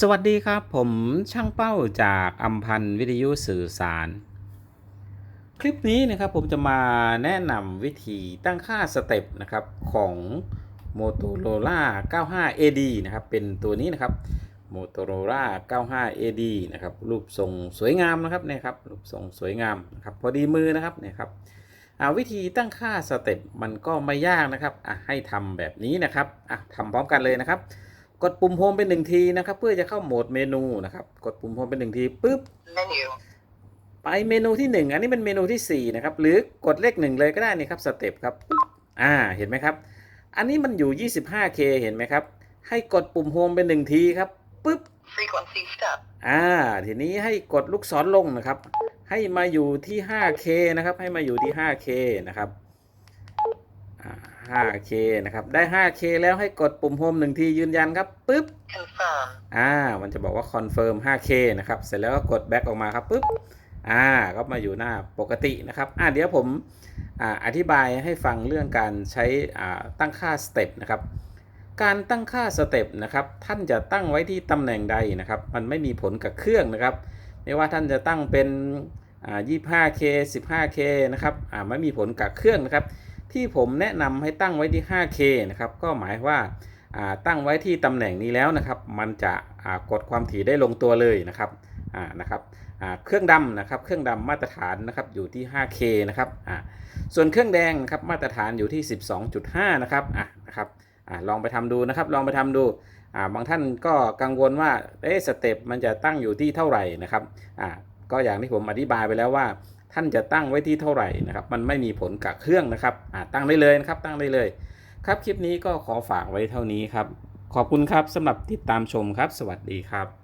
สวัสดีครับ ผมช่างเป้าจากอัมพันธ์วิทยุสื่อสาร คลิปนี้นะครับผมจะมาแนะนำวิธีตั้งค่าสเต็ปนะครับของ Motorola 95 AD นะครับเป็นตัวนี้นะครับ Motorola 95 AD นะครับรูปทรงสวยงามนะครับเนี่ยครับรูปทรงสวยงามนะครับพอดีมือนะครับเนี่ยครับวิธีตั้งค่าสเต็ปมันก็ไม่ยากนะครับให้ทำแบบนี้นะครับทำพร้อมกันเลยนะครับ กดปุ่มโฮมเป็นหนึ่งทีนะครับ เพื่อจะเข้าโหมดเมนูนะครับ กดปุ่มโฮมเป็นหนึ่งทีปุ๊บ menu, ไปเมนูที่1อันนี้เป็นเมนูทีสี่4นะครับหรือกดเลขหนึ่งเลยก็ได้นี่ครับสเต็ปครับปุ๊บอ่าเห็นไหมครับ อันนี้มันอยู่ 25K เห็นไหมครับ ให้กดปุ่มโฮมเป็นหนึ่งทีครับปุ๊บ frequency step, อ่า ทีนี้ให้กดลูกศรลงนะครับ ให้มาอยู่ที่ 5K นะครับ ให้มาอยู่ที่ 5K นะครับอ่า 5K นะครับได้ 5K แล้วให้กดปุ่มโฮมหนึ่งทียืนยันครับปุ๊บ confirm, อ่า มันจะบอกว่า confirm 5K นะครับ เสร็จแล้วก็กด back ออกมาครับปุ๊บ อ่า ก็มาอยู่หน้าปกตินะครับ อ่าเดี๋ยวผมอ่าอธิบายให้ฟังเรื่องการใช้อ่าตั้งค่าสเต็ปนะครับ การตั้งค่าสเต็ปนะครับ ท่านจะตั้งไว้ที่ตำแหน่งใดนะครับ มันไม่มีผลกับเครื่องนะครับ ไม่ว่าท่านจะตั้งเป็นอ่า 25K 15K นะครับ อ่า ไม่มีผลกับเครื่องนะครับ ที่ผมแนะนำให้ตั้งไว้ที่ 5K นะครับก็หมายว่าตั้งไว้ที่ตำแหน่งนี้แล้วนะครับ มันจะกดความถี่ได้ลงตัวเลยนะครับนะครับเครื่องดำนะครับ เครื่องดำมาตรฐานนะครับอยู่ที่ 5K นะครับส่วนเครื่องแดงนะครับมาตรฐานอยู่ที่ 12.5 นะครับนะครับลองไปทำดูนะครับ ลองไปทำดูบางท่านก็กังวลว่าเอ๊ะสเต็ปมันจะตั้งอยู่ที่เท่าไหร่นะครับก็อย่างที่ผมอธิบายไปแล้วว่า ท่านจะตั้งไว้ที่เท่าไหร่นะครับมันไม่มีผลกับเครื่องนะครับอ่าตั้งได้เลยนะครับตั้งได้เลย ครับคลิปนี้ก็ขอฝากไว้เท่านี้ครับ ขอบคุณครับสำหรับติดตามชมครับ สวัสดีครับ